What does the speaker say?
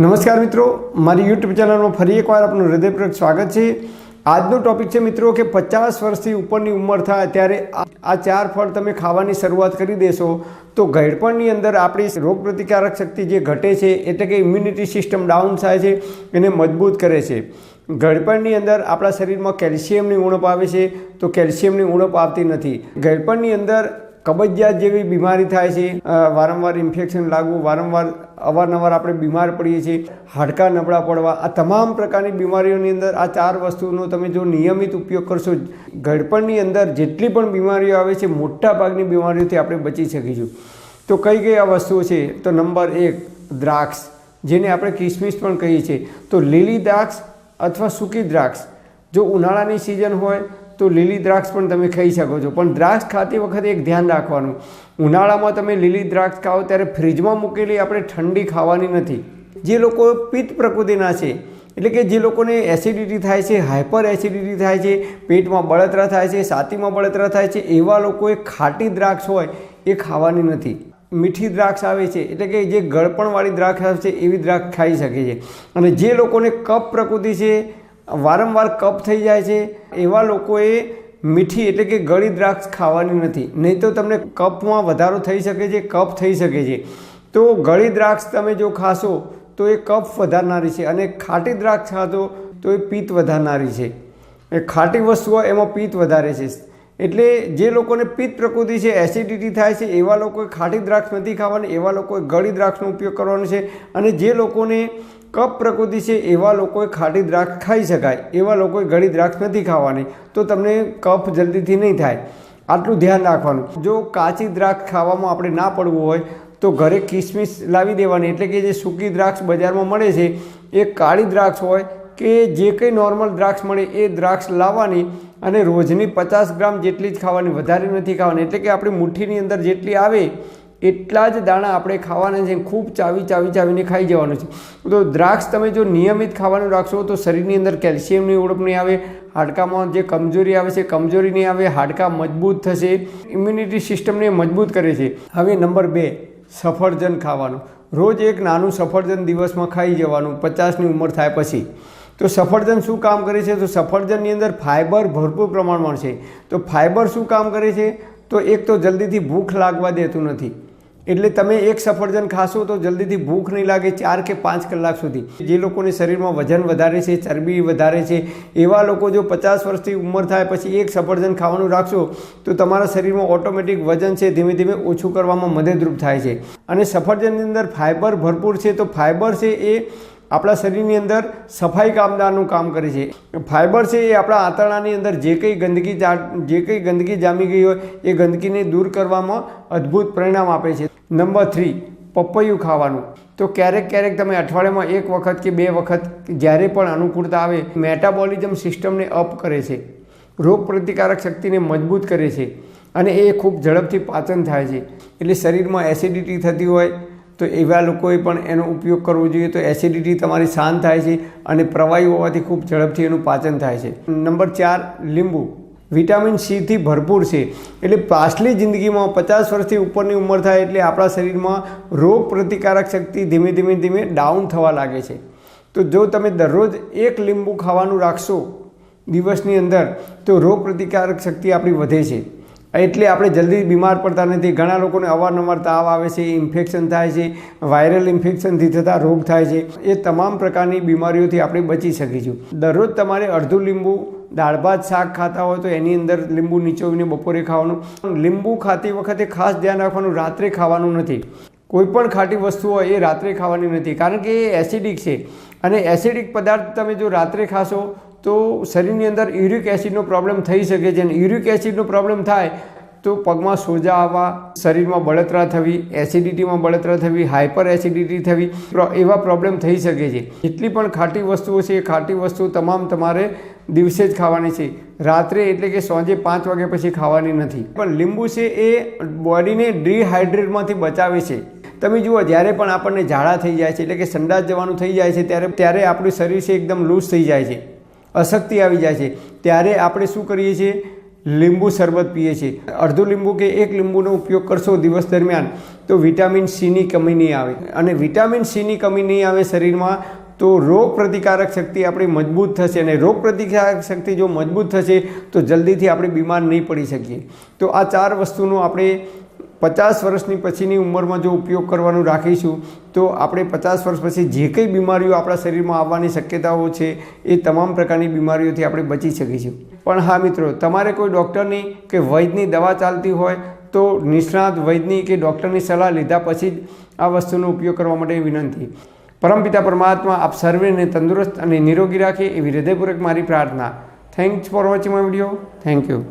નમસ્કાર મિત્રો, મારી યુટ્યુબ ચેનલમાં ફરી એકવાર આપનું હૃદયપૂર્વક સ્વાગત છે. આજનો ટોપિક છે મિત્રો કે પચાસ વર્ષથી ઉપરની ઉંમર થાય ત્યારે આ- ચાર ફળ તમે ખાવાની શરૂઆત કરી દેશો. તો ઘડપણની અંદર આપણી રોગપ્રતિકારક શક્તિ જે ઘટે છે, એટલે કે ઇમ્યુનિટી સિસ્ટમ ડાઉન થાય છે, એને મજબૂત કરે છે. ગળપણની અંદર આપણા શરીરમાં કેલ્શિયમની ઉણપ આવે છે, તો કેલ્શિયમની ઉણપ આવતી નથી. ગળપણની અંદર કબજિયાત જેવી બીમારી થાય છે વારંવાર ઇન્ફેક્શન લાગવું, વારંવાર અવારનવાર આપણે બીમાર પડીએ છીએ, હાડકાં નબળા પડવા, આ તમામ પ્રકારની બીમારીઓની અંદર આ ચાર વસ્તુનો તમે જો નિયમિત ઉપયોગ કરશો ગળપણની અંદર જેટલી પણ બીમારીઓ આવે છે મોટા ભાગની બીમારીઓથી આપણે બચી શકીશું. તો કઈ કઈ આ વસ્તુઓ છે? તો નંબર એક, દ્રાક્ષ, જેને આપણે કિસમિસ પણ કહીએ છીએ. તો લીલી દ્રાક્ષ અથવા સૂકી દ્રાક્ષ, જો ઉનાળાની સિઝન હોય તો લીલી દ્રાક્ષ પણ તમે ખાઈ શકો છો. પણ દ્રાક્ષ ખાતી વખતે એક ધ્યાન રાખવાનું. ઉનાળામાં તમે લીલી દ્રાક્ષ ખાઓ ત્યારે ફ્રીજમાં મૂકેલી આપણે ઠંડી ખાવાની નથી. જે લોકો પિત્ત પ્રકૃતિના છે, એટલે કે જે લોકોને એસિડિટી થાય છે હાઇપર એસિડિટી થાય છે, પેટમાં બળતરા થાય છે, છાતીમાં બળતરા થાય છે, એવા લોકોએ ખાટી દ્રાક્ષ હોય એ ખાવાની નથી. મીઠી દ્રાક્ષ આવે છે, એટલે કે જે ગળપણવાળી દ્રાક્ષ આવે છે, એવી દ્રાક્ષ ખાઈ શકે છે. અને જે લોકોને કફ પ્રકૃતિ છે વારંવાર કફ થઈ જાય છે. એવા લોકોએ મીઠી એટલે કે ગળી દ્રાક્ષ ખાવાની નથી. નહીં તો તમને કપમાં વધારો થઈ શકે છે કફ થઈ શકે છે. તો ગળી દ્રાક્ષ તમે જો ખાશો, તો એ કફ વધારનારી છે અને ખાટી દ્રાક્ષ ખાશો, તો એ પિત્ત વધારનારી છે. એ ખાટી વસ્તુઓ એમાં પિત્ત વધારે છે. એટલે જે લોકોને પિત્ત પ્રકૃતિ છે એસિડિટી થાય છે, એવા લોકોએ ખાટી દ્રાક્ષ નથી ખાવાની, એવા લોકોએ ગળી દ્રાક્ષનો ઉપયોગ કરવાનો છે અને જે લોકોને કફ પ્રકૃતિ છે, એવા લોકોએ ખાટી દ્રાક્ષ ખાઈ શકાય, એવા લોકોએ ગળી દ્રાક્ષ નથી ખાવાની. તો તમને કફ જલ્દીથી નહીં થાય. આટલું ધ્યાન રાખવાનું. જો કાચી દ્રાક્ષ ખાવામાં આપણે ના પડવું હોય, તો ઘરે કિસમિસ લાવી દેવાની. એટલે કે જે સૂકી દ્રાક્ષ બજારમાં મળે છે, એ કાળી દ્રાક્ષ હોય કે જે કંઈ નોર્મલ દ્રાક્ષ મળે, એ દ્રાક્ષ લાવવાની અને રોજની પચાસ ગ્રામ જેટલી જ ખાવાની વધારે નથી ખાવાની. એટલે કે આપણી મુઠ્ઠીની અંદર જેટલી આવે, એટલા જ દાણા આપણે ખાવાના છે. ખૂબ ચાવી ચાવી ચાવીને ખાઈ જવાનું છે. તો દ્રાક્ષ તમે જો નિયમિત ખાવાનું રાખશો, તો શરીરની અંદર કેલ્શિયમની ઉણપ નહીં આવે, હાડકામાં જે કમજોરી આવે છે, કમજોરી નહીં આવે, હાડકાં મજબૂત થશે, ઇમ્યુનિટી સિસ્ટમને મજબૂત કરે છે. હવે નંબર બે, સફરજન ખાવાનું. રોજ એક નાનું સફરજન દિવસમાં ખાઈ જવાનું, પચાસની ઉંમર થાય પછી. તો સફરજન શું કામ કરે છે? તો સફરજનની અંદર ફાઇબર ભરપૂર પ્રમાણમાં છે. તો ફાઇબર શું કામ કરે છે? તો એક તો જલ્દીથી ભૂખ લાગવા દેતું નથી. એટલે તમે એક સફરજન ખાશો તો જલ્દીથી ભૂખ નહીં લાગે ચાર કે પાંચ કલાક સુધી. જે લોકોને શરીરમાં વજન વધારે છે, ચરબી વધારે છે, એવા લોકો જો પચાસ વર્ષથી ઉંમર થાય પછી એક સફરજન ખાવાનું રાખશો તો તમારા શરીરમાં ઓટોમેટિક વજન છે, ધીમે ધીમે ઓછું કરવામાં મદદરૂપ થાય છે. અને સફરજનની અંદર ફાઇબર ભરપૂર છે તો ફાઇબર છે એ આપણા શરીરની અંદર સફાઈ કામદારનું કામ કરે છે. ફાઇબર છે એ આપણા આંતરડાની અંદર જે કંઈ ગંદકી જે કંઈ ગંદકી જામી ગઈ હોય એ ગંદકીને દૂર કરવામાં અદ્ભુત પરિણામ આપે છે. નંબર થ્રી, પપૈયું ખાવાનું. તો ક્યારેક ક્યારેક તમે અઠવાડિયામાં એક વખત કે બે વખત જ્યારે પણ અનુકૂળતા આવે, મેટાબોલિઝમ સિસ્ટમને અપ કરે છે. રોગ પ્રતિકારક શક્તિને મજબૂત કરે છે. અને એ ખૂબ ઝડપથી પાચન થાય છે. એટલે શરીરમાં એસિડિટી થતી હોય તો એવા લોકોએ પણ એનો ઉપયોગ કરવો જોઈએ તો એસિડિટી તમારી શાંત થાય છે અને પ્રવાહી હોવાથી ખૂબ ઝડપથી એનું પાચન થાય છે. નંબર ચાર, લીંબુ. વિટામિન સીથી ભરપૂર છે. એટલે પાછલી જિંદગીમાં પચાસ વર્ષથી ઉપરની ઉંમર થાય એટલે આપણા શરીરમાં રોગ પ્રતિકારક શક્તિ ધીમે ધીમે ધીમે ડાઉન થવા લાગે છે. તો જો તમે દરરોજ એક લીંબુ ખાવાનું રાખશો દિવસની અંદર, તો રોગ પ્રતિકારક શક્તિ આપણી વધે છે. એટલે આપણે જલ્દી બીમાર પડતા નથી. ઘણા લોકોને અવારનવાર તાવ આવે છે ઇન્ફેક્શન થાય છે વાયરલ ઇન્ફેક્શનથી થતા રોગ થાય છે. એ તમામ પ્રકારની બીમારીઓથી આપણે બચી શકીશું. દરરોજ તમારે અડધું લીંબુ, દાળ ભાત, શાક ખાતા હોય તો એની અંદર લીંબુ નીચોવીને બપોરે ખાવાનું. લીંબુ ખાતી વખતે ખાસ ધ્યાન રાખવાનું, રાત્રે ખાવાનું નથી. કોઈ પણ ખાટી વસ્તુ હોય એ રાત્રે ખાવાની નથી. કારણ કે એ એસિડિક છે. અને એસિડિક પદાર્થ તમે જો રાત્રે ખાશો તો શરીરની અંદર યુરિક એસિડનો પ્રોબ્લેમ થઈ શકે છે. અને યુરિક એસિડનો પ્રોબ્લેમ થાય તો પગમાં સોજા આવવા, શરીરમાં બળતરા થવી એસિડિટીમાં બળતરા થવી હાઇપર એસિડિટી થવી એવા પ્રોબ્લેમ થઈ શકે છે. જેટલી પણ ખાટી વસ્તુઓ છે, એ ખાટી વસ્તુ તમામ તમારે દિવસે જ ખાવાની છે. રાત્રે એટલે કે સાંજે પાંચ વાગ્યા પછી ખાવાની નથી. પણ લીંબુ છે એ બોડીને ડિહાઇડ્રેટમાંથી બચાવે છે. તમે જુઓ, જ્યારે પણ આપણને ઝાડા થઈ જાય છે, એટલે કે સંડાસ જવાનું થઈ જાય છે, ત્યારે ત્યારે આપણું શરીર છે એકદમ લૂઝ થઈ જાય છે. અશક્તિ આવી જાય છે. ત્યારે આપણે શું કરીએ છીએ? લીંબુ શરબત પીએ છીએ. અડધું લીંબુ કે એક લીંબુનો ઉપયોગ કરશો દિવસ દરમિયાન, તો વિટામિન સીની કમી નહીં આવે. અને વિટામિન સીની કમી નહીં આવે શરીરમાં, તો રોગ પ્રતિકારક શક્તિ આપણી મજબૂત થશે અને રોગ પ્રતિકારક શક્તિ જો મજબૂત થશે, તો જલ્દીથી આપણે બીમાર નહીં પડી શકીએ. તો આ ચાર વસ્તુનો આપણે પચાસ વર્ષની પછીની ઉંમરમાં જો ઉપયોગ કરવાનું રાખીશું, તો આપણે પચાસ વર્ષ પછી જે કંઈ બીમારીઓ આપણા શરીરમાં આવવાની શક્યતાઓ છે, એ તમામ પ્રકારની બીમારીઓથી આપણે બચી શકીશું. પણ હા મિત્રો, તમારે કોઈ ડૉક્ટરની કે વૈદની દવા ચાલતી હોય, તો નિષ્ણાત વૈદની કે ડૉક્ટરની સલાહ લીધા પછી જ આ વસ્તુનો ઉપયોગ કરવા માટે વિનંતી. પરમપિતા પરમાત્મા, આપ સર્વેને તંદુરસ્ત અને નિરોગી રાખે એવી હૃદયપૂર્વક મારી પ્રાર્થના. Thanks for watching my video thank you